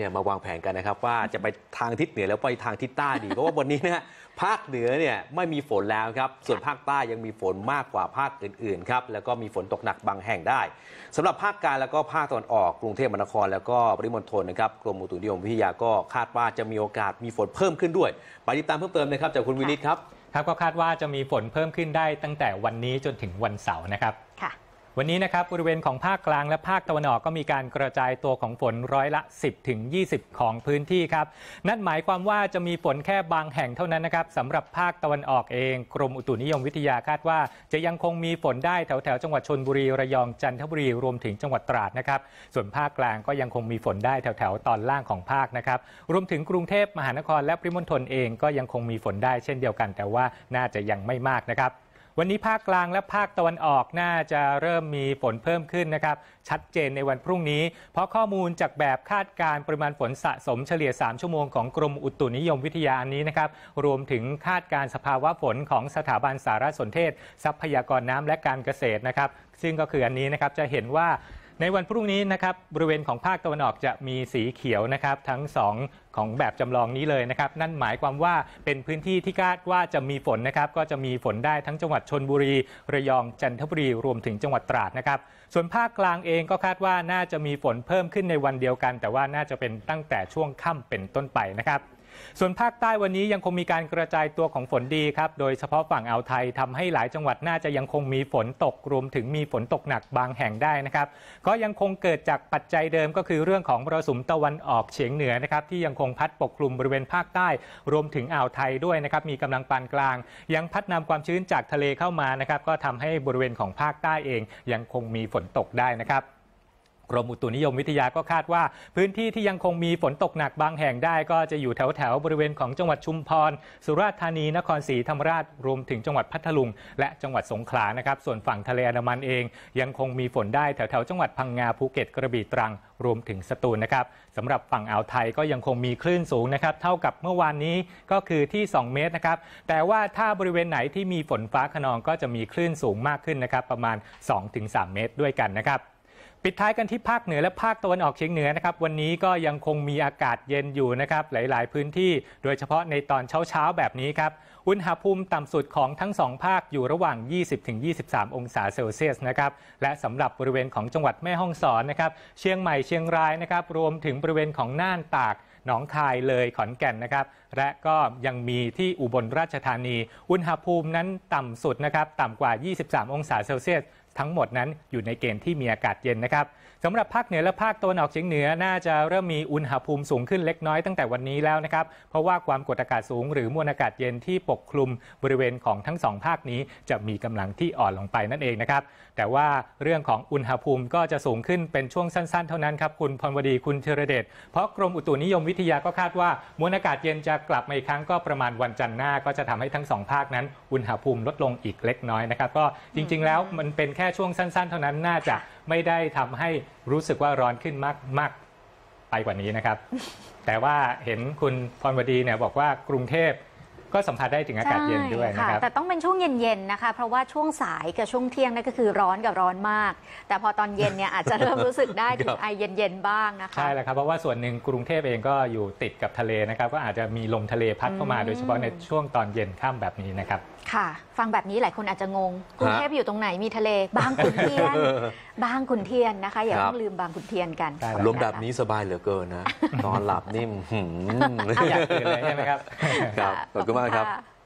เนี่ยมาวางแผนกันนะครับว่าจะไปทางทิศเหนือแล้วไปทางทิศใต้ดี เพราะว่าวันนี้เนี่ยภาคเหนือเนี่ยไม่มีฝนแล้วครับส่วนภาคใต้ยังมีฝนมากกว่าภาคอื่นๆครับแล้วก็มีฝนตกหนักบางแห่งได้สำหรับภาคกลางแล้วก็ภาคตะวันออกกรุงเทพมหานคร แล้วก็ปริมณฑลนะครับกรมอุตุนิยมวิทยาก็คาดว่าจะมีโอกาสมีฝนเพิ่มขึ้นด้วยไปติดตามเพิ่มเติมนะครับจากคุณวินิตครับครับก็คาดว่าจะมีฝนเพิ่มขึ้นได้ตั้งแต่วันนี้จนถึงวันเสาร์นะครับค่ะ วันนี้นะครับบริเวณของภาคกลางและภาคตะวันออกก็มีการกระจายตัวของฝนร้อยละ 10ถึง20 ของพื้นที่ครับนั่นหมายความว่าจะมีฝนแค่บางแห่งเท่านั้นนะครับสำหรับภาคตะวันออกเอง กรมอุตุนิยมวิทยาคาดว่า จะยังคงมีฝนได้แถวแถวจังหวัดชนบุรีระยองจันทบุรีรวมถึงจังหวัดตราดนะครับส่วนภาคกลางก็ยังคงมีฝนได้แถวแถวตอนล่างของภาคนะครับรวมถึงกรุงเทพมหานครและปริมณฑลเองก็ยังคงมีฝนได้เช่นเดียวกัน แต่ว่าน่าจะยังไม่มากนะครับ วันนี้ภาคกลางและภาคตะวันออกน่าจะเริ่มมีฝนเพิ่มขึ้นนะครับ ชัดเจนในวันพรุ่งนี้ เพราะข้อมูลจากแบบคาดการปริมาณฝนสะสมเฉลี่ย 3 ชั่วโมงของกรมอุตุนิยมวิทยาอันนี้นะครับ รวมถึงคาดการสภาวะฝนของสถาบันสารสนเทศ ทรัพยากรน้ำและการเกษตรนะครับ ซึ่งก็คืออันนี้นะครับจะเห็นว่า ในวันพรุ่งนี้นะครับบริเวณของภาคตะวันออกจะมีสีเขียวนะครับทั้ง 2 ของแบบจำลองนี้เลยนะครับนั่นหมายความว่าเป็นพื้นที่ที่คาดว่าจะมีฝนนะครับก็จะมีฝนได้ทั้งจังหวัดชนบุรี ระยองจันทบุรีรวมถึงจังหวัดตราดนะครับส่วนภาคกลางเองก็คาดว่าน่าจะมีฝนเพิ่มขึ้นในวันเดียวกัน แต่ว่าน่าจะเป็นตั้งแต่ช่วงค่ำเป็นต้นไปนะครับ ส่วนภาคใต้วันนี้ยังคงมีการกระจายตัวของฝนดีครับโดยเฉพาะฝั่งอ่าวไทยทำให้หลายจังหวัดน่าจะยังคงมีฝนตกรวมถึงมีฝนตกหนักบางแห่งได้นะครับก็ยังคงเกิดจากปัจจัยเดิมก็คือเรื่องของมรสุมตะวันออกเฉียงเหนือนะครับที่ยังคงพัดปกคลุมบริเวณภาคใต้ รวมถึงอ่าวไทยด้วยนะครับมีกำลังปานกลาง ยังพัดนำความชื้นจากทะเลเข้ามานะครับก็ทำให้บริเวณของภาคใต้เองยังคงมีฝนตกได้นะครับ กรมอุตุนิยมวิทยาก็คาดว่า พื้นที่ที่ยังคงมีฝนตกหนักบางแห่งได้ ก็จะอยู่แถวแถวๆบริเวณของจังหวัดชุมพร สุราษฎร์ธานี นครศรีธรรมราช รวมถึงจังหวัดพัทลุง และจังหวัดสงขลานะครับ ส่วนฝั่งทะเลอันดามันเอง ยังคงมีฝนได้แถวแถวๆจังหวัดพังงาภูเก็ตกระบี่ตรัง รวมถึงสตูลนะครับสำหรับฝั่งอ่าวไทยก็ยังคงมีคลื่นสูงนะครับ เท่ากับเมื่อวานนี้ก็คือที่ 2 เมตรนะครับ แต่ว่าถ้าบริเวณไหนที่มีฝนฟ้าขนองก็จะมีคลื่นสูงมากขึ้นนะครับ ประมาณ 2-3 เมตรด้วยกันนะครับ ปิดท้ายกันที่ภาคเหนือและภาคตะวันออกเฉียงเหนือนะครับวันนี้ก็ยังคงมีอากาศเย็นอยู่นะครับหลาย ๆ พื้นที่โดยเฉพาะในตอนเช้า ๆ แบบนี้ครับอุณหภูมิต่ำสุดของทั้งสองภาคอยู่ระหว่าง 20-23 องศาเซลเซียสนะครับและสำหรับบริเวณของจังหวัดแม่ฮ่องสอนนะครับเชียงใหม่เชียงรายนะครับรวมถึงบริเวณของน่านตากหนองคายเลยขอนแก่นนะครับ และก็ยังมีที่อุบลราชธานี อุณหภูมินั้นต่ำสุดนะครับ ต่ำกว่า 23 องศาเซลเซียส ทั้งหมดนั้นอยู่ในเกณฑ์ที่มีอากาศเย็นนะครับสำหรับภาคเหนือและภาคตะวันออกเฉียงเหนือน่าจะเริ่มมีอุณหภูมิสูงขึ้นเล็กน้อยตั้งแต่วันนี้แล้วนะครับ เพราะว่าความกดอากาศสูงหรือมวลอากาศเย็นที่ปกคลุมบริเวณของทั้งสองภาคนี้ จะมีกำลังที่อ่อนลงไปนั่นเองนะครับ แต่ว่าเรื่องของอุณหภูมิก็จะสูงขึ้นเป็นช่วงสั้นๆ เท่านั้นครับคุณพรวดีคุณเทระเดชเพราะกรมอุตุนิยมวิทยาก็คาดว่ามวลอากาศเย็นจะกลับมาอีกครั้งก็ประมาณวันจันทร์หน้า ก็จะทำให้ทั้งสองภาคนั้น อุณหภูมิลดลงอีกเล็กน้อยนะครับ ก็จริง ๆ แล้วมันเป็นค่ช่วงสั้น ๆ เท่านั้นน่าจะไม่ได้ทำให้รู้สึกว่าร้อนขึ้นมากมากไปกว่านี้นะครับ แต่ว่าเห็นคุณพรวดีเนี่ยบอกว่ากรุงเทพ ก็สัมผัสได้ถึงอากาศเย็นด้วยนะใช่ครับ แต่ต้องเป็นช่วงเย็นๆนะคะ เพราะว่าช่วงสายกับช่วงเที่ยงนั่นก็คือร้อนกับร้อนมาก แต่พอตอนเย็นเนี่ยอาจจะเริ่มรู้สึกได้ถึครังบไอเย็นๆบ้างนะคะ ใช่แล้วครับ เพราะว่าส่วนหนึ่งกรุงเทพเองก็อยู่ติดกับทะเลนะครับ ก็อาจจะมีลมทะเลพัดเข้ามาอืมโดยเฉพาะในช่วงตอนเย็นค่ำแบบนี้นะครับค่ะ ฟังแบบนี้หลายคนอาจจะงงกรุงเทพอยู่ตรงไหนมีทะเลบางขุนเทียนบางขุนเทียนนะคะ อย่าครับต้องลืมบางขุนเทียนกันใช่อารมณ์แบบนี้สบายเหลือเกินนะนอนหลับนิ่มหืมอยากตื่นเลยใช่ไหมครับครับขอบคุณมากครับค่ะ